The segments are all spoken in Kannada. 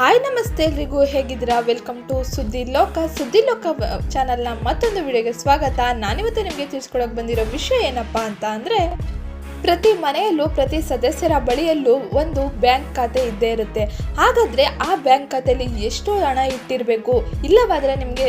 ಹಾಯ್ ನಮಸ್ತೆ ಎಲ್ರಿಗೂ ಹೇಗಿದ್ದೀರಾ? ವೆಲ್ಕಮ್ ಟು ಸುದ್ದಿ ಲೋಕ. ಸುದ್ದಿ ಲೋಕ ಚಾನಲ್ನ ಮತ್ತೊಂದು ವಿಡಿಯೋಗೆ ಸ್ವಾಗತ. ನಾನಿವತ್ತು ನಿಮಗೆ ತಿಳಿಸ್ಕೊಡಕ್ಕೆ ಬಂದಿರೋ ವಿಷಯ ಏನಪ್ಪಾ ಅಂತ ಅಂದರೆ ಪ್ರತಿ ಮನೆಯಲ್ಲೂ ಪ್ರತಿ ಸದಸ್ಯರ ಬಳಿಯಲ್ಲೂ ಒಂದು ಬ್ಯಾಂಕ್ ಖಾತೆ ಇದ್ದೇ ಇರುತ್ತೆ. ಹಾಗಾದರೆ ಆ ಬ್ಯಾಂಕ್ ಖಾತೆಯಲ್ಲಿ ಎಷ್ಟು ಹಣ ಇಟ್ಟಿರಬೇಕು. ಇಲ್ಲವಾದರೆ ನಿಮಗೆ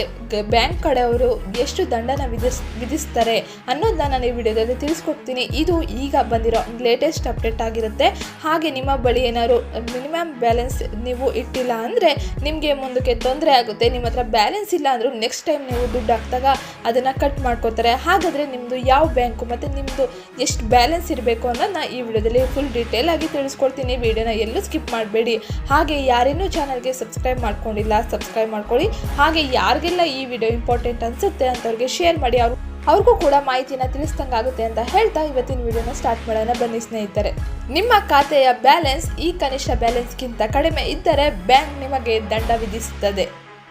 ಬ್ಯಾಂಕ್ ಕಡೆಯವರು ಎಷ್ಟು ದಂಡನ ವಿಧಿಸ್, ವಿಧಿಸ್ತಾರೆ ಅನ್ನೋದನ್ನ ನಾನು ಈ ವಿಡಿಯೋದಲ್ಲಿ ತಿಳಿಸ್ಕೊಡ್ತೀನಿ. ಇದು ಈಗ ಬಂದಿರೋ ಲೇಟೆಸ್ಟ್ ಅಪ್ಡೇಟ್ ಆಗಿರುತ್ತೆ. ಹಾಗೆ ನಿಮ್ಮ ಬಳಿ ಏನಾದ್ರು ಮಿನಿಮಮ್ ಬ್ಯಾಲೆನ್ಸ್ ನೀವು ಇಟ್ಟಿಲ್ಲ ಅಂದರೆ ನಿಮಗೆ ಮುಂದಕ್ಕೆ ತೊಂದರೆ ಆಗುತ್ತೆ. ನಿಮ್ಮ ಹತ್ರ ಬ್ಯಾಲೆನ್ಸ್ ಇಲ್ಲ ಅಂದರೂ ನೆಕ್ಸ್ಟ್ ಟೈಮ್ ನೀವು ದುಡ್ಡು ಹಾಕಿದಾಗ ಅದನ್ನು ಕಟ್ ಮಾಡ್ಕೋತಾರೆ. ಹಾಗಾದರೆ ನಿಮ್ಮದು ಯಾವ ಬ್ಯಾಂಕು ಮತ್ತು ನಿಮ್ಮದು ಎಷ್ಟು ಬ್ಯಾಲೆನ್ಸ್ ಇರಬೇಕು ಅನ್ನೋದನ್ನ ಈ ವಿಡಿಯೋದಲ್ಲಿ ಫುಲ್ ಡೀಟೇಲ್ ಆಗಿ ತಿಳಿಸ್ಕೊಡ್ತೀನಿ. ವಿಡಿಯೋನ ಎಲ್ಲೂ ಸ್ಕಿಪ್ ಮಾಡಬೇಡಿ. ಹಾಗೆ ಯಾರೇನೂ ಚಾನಲ್ಗೆ ಸಬ್ಸ್ಕ್ರೈಬ್ ಮಾಡ್ಕೊಂಡಿಲ್ಲ ಸಬ್ಸ್ಕ್ರೈಬ್ ಮಾಡ್ಕೊಳ್ಳಿ. ಹಾಗೆ ಯಾರಿಗೆಲ್ಲ ಈ ವಿಡಿಯೋ ಇಂಪಾರ್ಟೆಂಟ್ ಅನಿಸುತ್ತೆ ಅಂತವ್ರಿಗೆ ಶೇರ್ ಮಾಡಿ. ಅವ್ರು, ಅವ್ರಿಗೂ ಕೂಡ ಮಾಹಿತಿನ ತಿಳಿಸ್ದಂಗಾಗುತ್ತೆ ಅಂತ ಹೇಳ್ತಾ ಇವತ್ತಿನ ವಿಡಿಯೋನ ಸ್ಟಾರ್ಟ್ ಮಾಡೋಣ ಬನ್ನಿ ಸ್ನೇಹಿತರೆ. ನಿಮ್ಮ ಖಾತೆಯ ಬ್ಯಾಲೆನ್ಸ್ ಈ ಕನಿಷ್ಠ ಬ್ಯಾಲೆನ್ಸ್ಗಿಂತ ಕಡಿಮೆ ಇದ್ದರೆ ಬ್ಯಾಂಕ್ ನಿಮಗೆ ದಂಡ ವಿಧಿಸುತ್ತದೆ.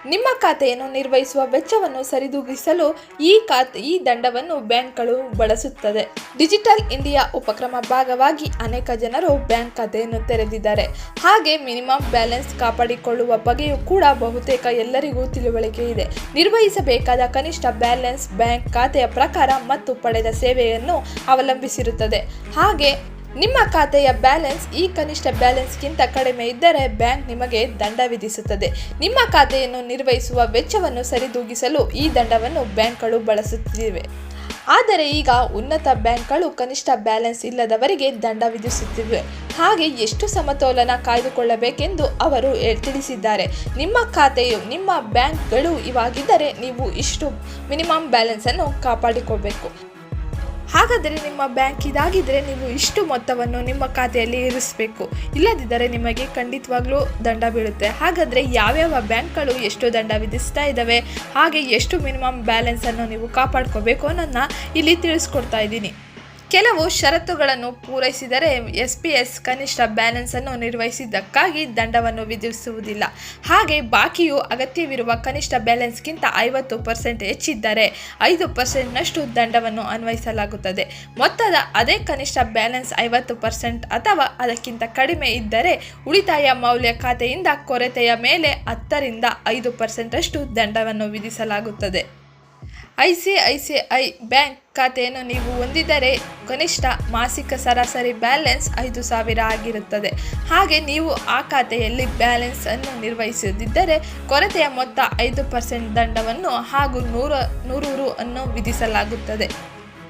ನಿಮ್ಮ ಖಾತೆಯನ್ನು ನಿರ್ವಹಿಸುವ ವೆಚ್ಚವನ್ನು ಸರಿದೂಗಿಸಲು ಈ ಖಾತೆ ಈ ದಂಡವನ್ನು ಬ್ಯಾಂಕ್ಗಳು ಬಳಸುತ್ತದೆ. ಡಿಜಿಟಲ್ ಇಂಡಿಯಾ ಉಪಕ್ರಮ ಭಾಗವಾಗಿ ಅನೇಕ ಜನರು ಬ್ಯಾಂಕ್ ಖಾತೆಯನ್ನು ತೆರೆದಿದ್ದಾರೆ. ಹಾಗೆ ಮಿನಿಮಮ್ ಬ್ಯಾಲೆನ್ಸ್ ಕಾಪಾಡಿಕೊಳ್ಳುವ ಬಗ್ಗೆಯೂ ಕೂಡ ಬಹುತೇಕ ಎಲ್ಲರಿಗೂ ತಿಳುವಳಿಕೆ ಇದೆ. ನಿರ್ವಹಿಸಬೇಕಾದ ಕನಿಷ್ಠ ಬ್ಯಾಲೆನ್ಸ್ ಬ್ಯಾಂಕ್ ಖಾತೆಯ ಪ್ರಕಾರ ಮತ್ತು ಪಡೆದ ಸೇವೆಯನ್ನು ಅವಲಂಬಿಸಿರುತ್ತದೆ. ಹಾಗೆ ನಿಮ್ಮ ಖಾತೆಯ ಬ್ಯಾಲೆನ್ಸ್ ಈ ಕನಿಷ್ಠ ಬ್ಯಾಲೆನ್ಸ್ಗಿಂತ ಕಡಿಮೆ ಇದ್ದರೆ ಬ್ಯಾಂಕ್ ನಿಮಗೆ ದಂಡ ವಿಧಿಸುತ್ತದೆ. ನಿಮ್ಮ ಖಾತೆಯನ್ನು ನಿರ್ವಹಿಸುವ ವೆಚ್ಚವನ್ನು ಸರಿದೂಗಿಸಲು ಈ ದಂಡವನ್ನು ಬ್ಯಾಂಕ್ಗಳು ಬಳಸುತ್ತಿವೆ. ಆದರೆ ಈಗ ಉನ್ನತ ಬ್ಯಾಂಕ್ಗಳು ಕನಿಷ್ಠ ಬ್ಯಾಲೆನ್ಸ್ ಇಲ್ಲದವರಿಗೆ ದಂಡ ವಿಧಿಸುತ್ತಿವೆ. ಹಾಗೆ ಎಷ್ಟು ಸಮತೋಲನ ಕಾಯ್ದುಕೊಳ್ಳಬೇಕೆಂದು ಅವರು ತಿಳಿಸಿದ್ದಾರೆ. ನಿಮ್ಮ ಖಾತೆಯು ನಿಮ್ಮ ಬ್ಯಾಂಕ್ಗಳು ಇವಾಗಿದ್ದರೆ ನೀವು ಇಷ್ಟು ಮಿನಿಮಮ್ ಬ್ಯಾಲೆನ್ಸನ್ನು ಕಾಪಾಡಿಕೊಳ್ಬೇಕು. ಹಾಗಾದರೆ ನಿಮ್ಮ ಬ್ಯಾಂಕ್ ಇದಾಗಿದ್ದರೆ ನೀವು ಇಷ್ಟು ಮೊತ್ತವನ್ನು ನಿಮ್ಮ ಖಾತೆಯಲ್ಲಿ ಇರಿಸಬೇಕು. ಇಲ್ಲದಿದ್ದರೆ ನಿಮಗೆ ಖಂಡಿತವಾಗ್ಲೂ ದಂಡ ಬೀಳುತ್ತೆ. ಹಾಗಾದರೆ ಯಾವ್ಯಾವ ಬ್ಯಾಂಕ್ಗಳು ಎಷ್ಟು ದಂಡ ವಿಧಿಸ್ತಾ ಇದ್ದಾವೆ, ಹಾಗೆ ಎಷ್ಟು ಮಿನಿಮಮ್ ಬ್ಯಾಲೆನ್ಸನ್ನು ನೀವು ಕಾಪಾಡ್ಕೋಬೇಕು ಅನ್ನೋದನ್ನ ಇಲ್ಲಿ ತಿಳಿಸ್ಕೊಡ್ತಾ ಇದ್ದೀನಿ. ಕೆಲವು ಷರತ್ತುಗಳನ್ನು ಪೂರೈಸಿದರೆ ಎಸ್ ಪಿ ಎಸ್ ಕನಿಷ್ಠ ಬ್ಯಾಲೆನ್ಸನ್ನು ನಿರ್ವಹಿಸಿದ್ದಕ್ಕಾಗಿ ದಂಡವನ್ನು ವಿಧಿಸುವುದಿಲ್ಲ. ಹಾಗೆ ಬಾಕಿಯು ಅಗತ್ಯವಿರುವ ಕನಿಷ್ಠ ಬ್ಯಾಲೆನ್ಸ್ಗಿಂತ ಐವತ್ತು ಪರ್ಸೆಂಟ್ ಹೆಚ್ಚಿದ್ದರೆ ಐದು ಪರ್ಸೆಂಟ್ನಷ್ಟು ದಂಡವನ್ನು ಅನ್ವಯಿಸಲಾಗುತ್ತದೆ. ಮೊತ್ತದ ಅದೇ ಕನಿಷ್ಠ ಬ್ಯಾಲೆನ್ಸ್ ಐವತ್ತು ಪರ್ಸೆಂಟ್ ಅಥವಾ ಅದಕ್ಕಿಂತ ಕಡಿಮೆ ಇದ್ದರೆ ಉಳಿತಾಯ ಮೌಲ್ಯ ಖಾತೆಯಿಂದ ಕೊರತೆಯ ಮೇಲೆ ಹತ್ತರಿಂದ ಐದು ಪರ್ಸೆಂಟಷ್ಟು ದಂಡವನ್ನು ವಿಧಿಸಲಾಗುತ್ತದೆ. I C I C I bank ಖಾತೆಯನ್ನು ನೀವು ಹೊಂದಿದ್ದರೆ ಕನಿಷ್ಠ ಮಾಸಿಕ ಸರಾಸರಿ ಬ್ಯಾಲೆನ್ಸ್ ಐದು ಸಾವಿರ ಆಗಿರುತ್ತದೆ. ಹಾಗೆ ನೀವು ಆ ಖಾತೆಯಲ್ಲಿ ಬ್ಯಾಲೆನ್ಸ್ ಅನ್ನು ನಿರ್ವಹಿಸದಿದ್ದರೆ ಕೊರತೆಯ ಮೊತ್ತ ಐದು ಪರ್ಸೆಂಟ್ ದಂಡವನ್ನು ಹಾಗೂ ನೂರ ನೂರು ರು ಅನ್ನು ವಿಧಿಸಲಾಗುತ್ತದೆ.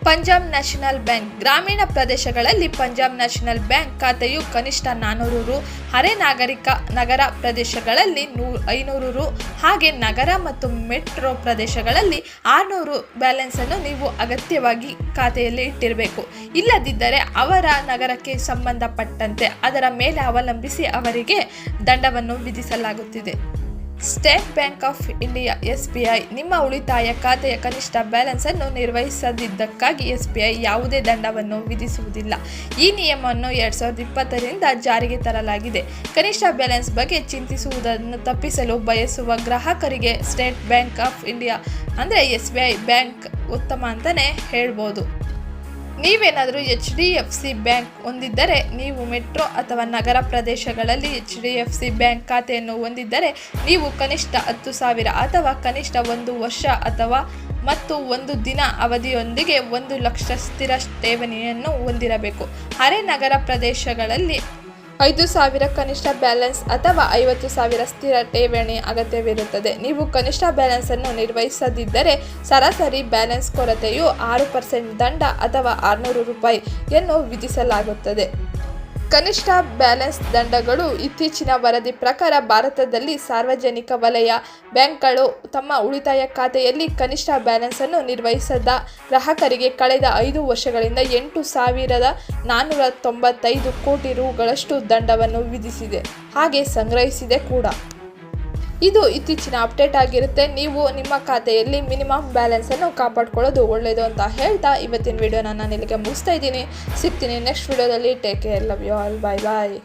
ಪಂಜಾಬ್ ನ್ಯಾಷನಲ್ ಬ್ಯಾಂಕ್ ಗ್ರಾಮೀಣ ಪ್ರದೇಶಗಳಲ್ಲಿ ಪಂಜಾಬ್ ನ್ಯಾಷನಲ್ ಬ್ಯಾಂಕ್ ಖಾತೆಯು ಕನಿಷ್ಠ ನಾನ್ನೂರು ರು ಅರೆ ನಾಗರಿಕ ನಗರ ಪ್ರದೇಶಗಳಲ್ಲಿ ನೂರು ಐನೂರು ರು ಹಾಗೆ ನಗರ ಮತ್ತು ಮೆಟ್ರೋ ಪ್ರದೇಶಗಳಲ್ಲಿ ಆರುನೂರು ಬ್ಯಾಲೆನ್ಸನ್ನು ನೀವು ಅಗತ್ಯವಾಗಿ ಖಾತೆಯಲ್ಲಿ ಇಟ್ಟಿರಬೇಕು. ಇಲ್ಲದಿದ್ದರೆ ಅವರ ನಗರಕ್ಕೆ ಸಂಬಂಧಪಟ್ಟಂತೆ ಅದರ ಮೇಲೆ ಅವಲಂಬಿಸಿ ಅವರಿಗೆ ದಂಡವನ್ನು ವಿಧಿಸಲಾಗುತ್ತಿದೆ. State bank of India S B I ನಿಮ್ಮ ಉಳಿತಾಯ ಖಾತೆಯ ಕನಿಷ್ಠ ಬ್ಯಾಲೆನ್ಸ್ ಅನ್ನು ನಿರ್ವಹಿಸದಿದ್ದಕ್ಕಾಗಿ ಎಸ್ ಬಿ ಐ ಯಾವುದೇ ದಂಡವನ್ನು ವಿಧಿಸುವುದಿಲ್ಲ. ಈ ನಿಯಮವನ್ನು ಎರಡ್ ಸಾವಿರದ ಇಪ್ಪತ್ತರಿಂದ ಜಾರಿಗೆ ತರಲಾಗಿದೆ. ಕನಿಷ್ಠ ಬ್ಯಾಲೆನ್ಸ್ ಬಗ್ಗೆ ಚಿಂತಿಸುವುದನ್ನು ತಪ್ಪಿಸಲು ಬಯಸುವ ಗ್ರಾಹಕರಿಗೆ ಸ್ಟೇಟ್ ಬ್ಯಾಂಕ್ ಆಫ್ ಇಂಡಿಯಾ ಅಂದರೆ ಎಸ್ ಬಿ ಐ ಬ್ಯಾಂಕ್ ಉತ್ತಮ ಅಂತಲೇ ಹೇಳ್ಬೋದು. ನೀವೇನಾದರೂ H D F C bank ಹೊಂದಿದ್ದರೆ ನೀವು ಮೆಟ್ರೋ ಅಥವಾ ನಗರ ಪ್ರದೇಶಗಳಲ್ಲಿ H D F C bank ಖಾತೆಯನ್ನು ಹೊಂದಿದ್ದರೆ ನೀವು ಕನಿಷ್ಠ ಹತ್ತು ಸಾವಿರ ಅಥವಾ ಕನಿಷ್ಠ ಒಂದು ವರ್ಷ ಅಥವಾ ಮತ್ತು ಒಂದು ದಿನ ಅವಧಿಯೊಂದಿಗೆ ಒಂದು ಲಕ್ಷ ಸ್ಥಿರ ಠೇವಣಿಯನ್ನು ಹೊಂದಿರಬೇಕು. ಅರೆ ನಗರ ಪ್ರದೇಶಗಳಲ್ಲಿ ಐದು ಸಾವಿರ ಕನಿಷ್ಠ ಬ್ಯಾಲೆನ್ಸ್ ಅಥವಾ ಐವತ್ತು ಸಾವಿರ ಸ್ಥಿರ ಠೇವಣಿ ಅಗತ್ಯವಿರುತ್ತದೆ. ನೀವು ಕನಿಷ್ಠ ಬ್ಯಾಲೆನ್ಸ್ ಅನ್ನು ನಿರ್ವಹಿಸದಿದ್ದರೆ ಸರಾಸರಿ ಬ್ಯಾಲೆನ್ಸ್ ಕೊರತೆಯು ಆರು ಪರ್ಸೆಂಟ್ ದಂಡ ಅಥವಾ ಆರುನೂರು ರೂಪಾಯಿಯನ್ನು ವಿಧಿಸಲಾಗುತ್ತದೆ. ಕನಿಷ್ಠ ಬ್ಯಾಲೆನ್ಸ್ ದಂಡಗಳು ಇತ್ತೀಚಿನ ವರದಿ ಪ್ರಕಾರ ಭಾರತದಲ್ಲಿ ಸಾರ್ವಜನಿಕ ವಲಯ ಬ್ಯಾಂಕ್ಗಳು ತಮ್ಮ ಉಳಿತಾಯ ಖಾತೆಯಲ್ಲಿ ಕನಿಷ್ಠ ಬ್ಯಾಲೆನ್ಸ್ ಅನ್ನು ನಿರ್ವಹಿಸದ ಗ್ರಾಹಕರಿಗೆ ಕಳೆದ ಐದು ವರ್ಷಗಳಿಂದ ಎಂಟು ಸಾವಿರದ ನಾನ್ನೂರ ತೊಂಬತ್ತೈದು ಕೋಟಿ ರುಗಳಷ್ಟು ದಂಡವನ್ನು ವಿಧಿಸಿದೆ. ಹಾಗೆ ಸಂಗ್ರಹಿಸಿದೆ ಕೂಡ. ಇದು ಇತ್ತೀಚಿನ ಅಪ್ಡೇಟ್ ಆಗಿರುತ್ತೆ. ನೀವು ನಿಮ್ಮ ಖಾತೆಯಲ್ಲಿ ಮಿನಿಮಮ್ ಬ್ಯಾಲೆನ್ಸ್ ಅನ್ನು ಕಾಪಾಡ್ಕೊಳ್ಳೋದು ಒಳ್ಳೆಯದು ಅಂತ ಹೇಳ್ತಾ ಇವತ್ತಿನ ವಿಡಿಯೋನ ನಾನು ಇಲ್ಲಿಗೆ ಮುಗಿಸ್ತಾ ಇದ್ದೀನಿ. ಸಿಗ್ತೀನಿ ನೆಕ್ಸ್ಟ್ ವಿಡಿಯೋದಲ್ಲಿ. Take care love you all bye bye